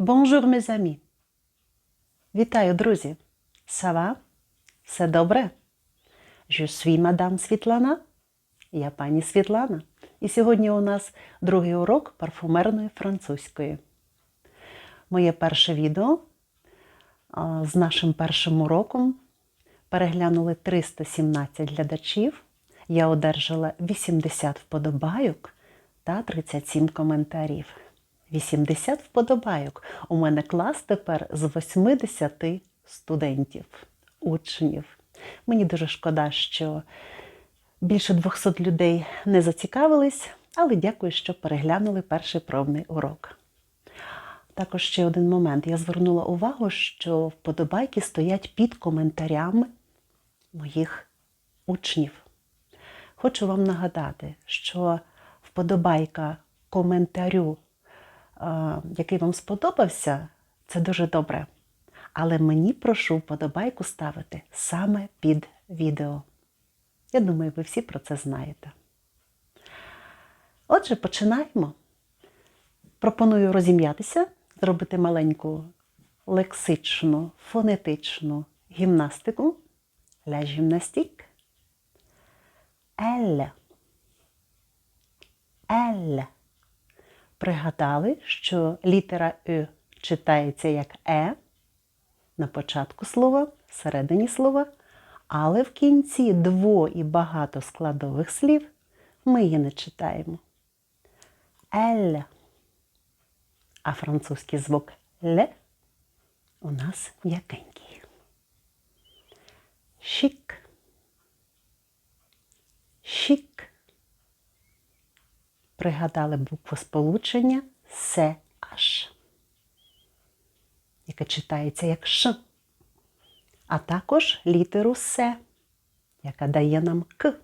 Bonjour, mes amis. Вітаю, друзі. Va? Все добре? Je suis мадам Світлана. Я пані Світлана. І сьогодні у нас другий урок парфумерної французької. Моє перше відео з нашим першим уроком переглянули 317 глядачів. Я одержала 80 вподобайок та 37 коментарів. 80 вподобайок. У мене клас тепер з 80 студентів, учнів. Мені дуже шкода, що більше 200 людей не зацікавились, але дякую, що переглянули перший пробний урок. Також ще один момент. Я звернула увагу, що вподобайки стоять під коментарями моїх учнів. Хочу вам нагадати, що вподобайка коментарю, який вам сподобався, це дуже добре. Але мені прошу вподобайку ставити саме під відео. Я думаю, ви всі про це знаєте. Отже, починаємо. Пропоную розім'ятися, зробити маленьку лексичну, фонетичну гімнастику. La gymnastique. Elle. Elle. Пригадали, що літера Е читається як Е на початку слова, всередині слова, але в кінці дво і багато складових слів ми її не читаємо. Elle. А французький звук Л у нас м'якенький. Шик. Шик. Пригадали букву сполучення СH, яке читається як Ш, а також літеру С, яка дає нам К.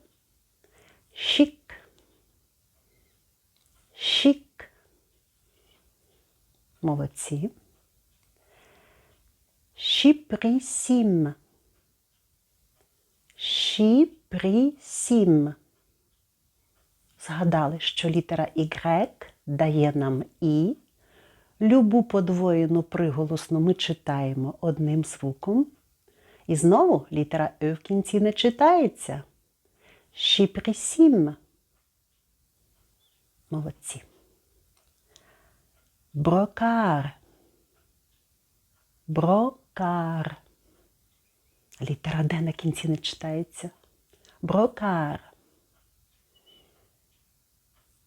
Шик. Шик. Молодці. Шіпрісім. Шіпрісім. Згадали, що літера Y дає нам І. Любу подвоєну приголосну ми читаємо одним звуком. І знову літера Е в кінці не читається. Шіпрісім. Молодці. Брокар. Брокар. Літера Д на кінці не читається. Брокар.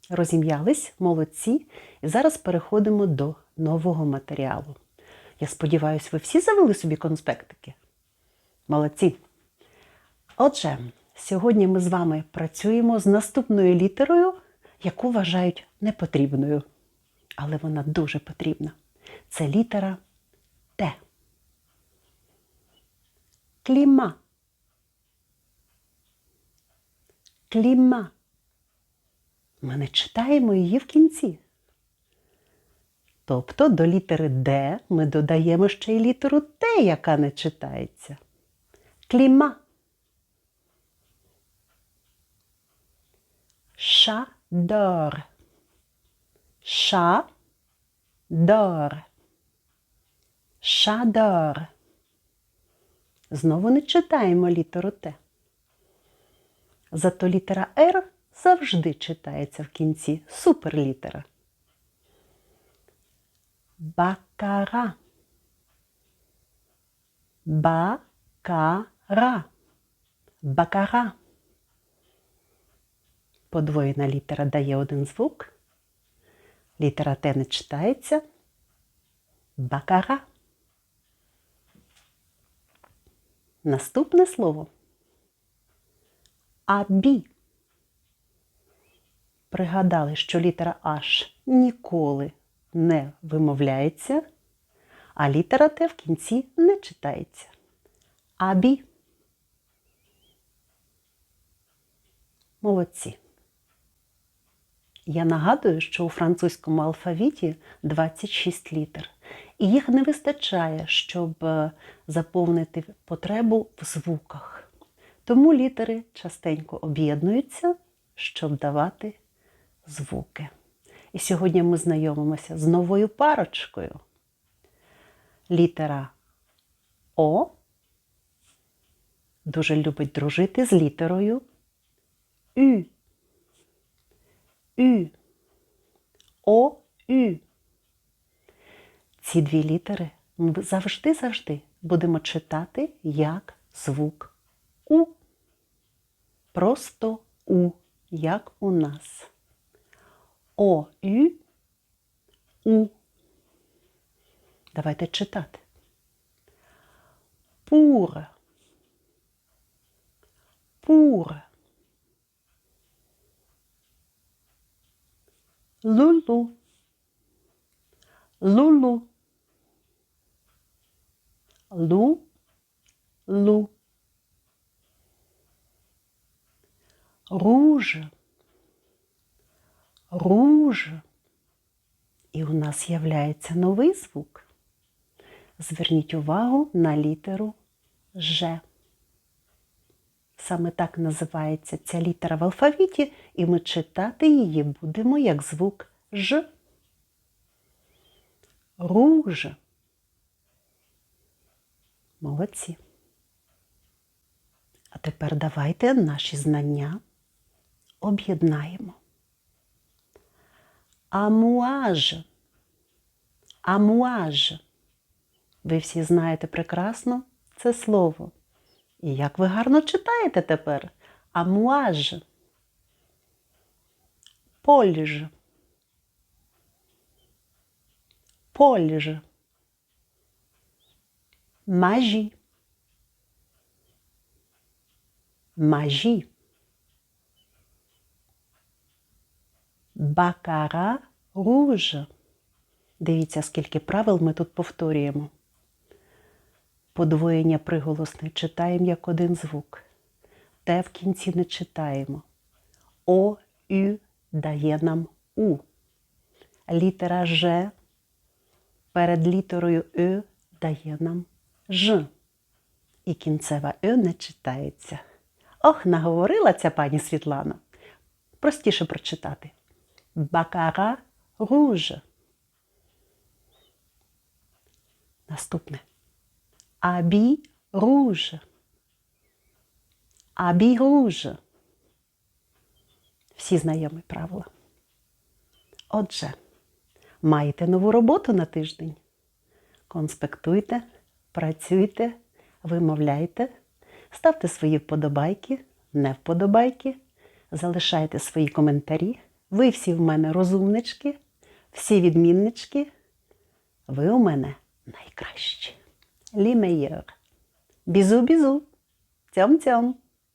Розім'ялись, молодці. І зараз переходимо до нового матеріалу. Я сподіваюся, ви всі завели собі конспектики? Молодці. Отже, сьогодні ми з вами працюємо з наступною літерою, яку вважають непотрібною. Але вона дуже потрібна. Це літера Т. Кліма. Кліма. Ми не читаємо її в кінці. Тобто до літери Д ми додаємо ще й літеру Т, яка не читається. Кліма. Шадор. Шадор. Шадор. Знову не читаємо літеру Т. Зато літера Р завжди читається в кінці суперлітера. Бакара. Бакара. Бакара. Подвоєна літера дає один звук. Літера Т не читається. Бакара. Наступне слово. Абі. Пригадали, що літера H ніколи не вимовляється, а літера Т в кінці не читається. Абі. Молодці. Я нагадую, що у французькому алфавіті 26 літер, і їх не вистачає, щоб е, заповнити потребу в звуках. Тому літери частенько об'єднуються, щоб давати звуки. І сьогодні ми знайомимося з новою парочкою. літера О. Дуже любить дружити з літерою Ю. Ю. О, Ю. Ці дві літери ми завжди-завжди будемо читати як звук У. Просто У, як у нас. О, Ю, У. Давайте читати. Pour. Pour. Лулу. Лулу. Лу. Лу. Руж. Руж. І у нас з'являється новий звук. Зверніть увагу на літеру Ж. Саме так називається ця літера в алфавіті, і ми читати її будемо як звук Ж. Руж. Молодці. А тепер давайте наші знання об'єднаємо. Амуаж. Амуаж. Ви всі знаєте прекрасно це слово. І як ви гарно читаєте тепер? Амуаж. Польж. Польж. Мажі. Мажі. Бакара руж. Дивіться, скільки правил ми тут повторюємо. Подвоєння приголосних читаємо як один звук. Те в кінці не читаємо. О, Ю дає нам У. Літера Ж перед літерою Ю дає нам Ж. І кінцева Ю не читається. Ох, наговорила ця пані Світлана. Простіше прочитати. Бакара руж. Наступне. Абі руж. Абі руж. Всі знайомі правила. Отже, маєте нову роботу на тиждень. Конспектуйте, працюйте, вимовляйте, ставте свої вподобайки, не вподобайки, залишайте свої коментарі. Ви всі в мене розумнички, всі відміннички. Ви у мене найкращі. Лі meilleurs. Бізу-бізу. Цьом-цьом.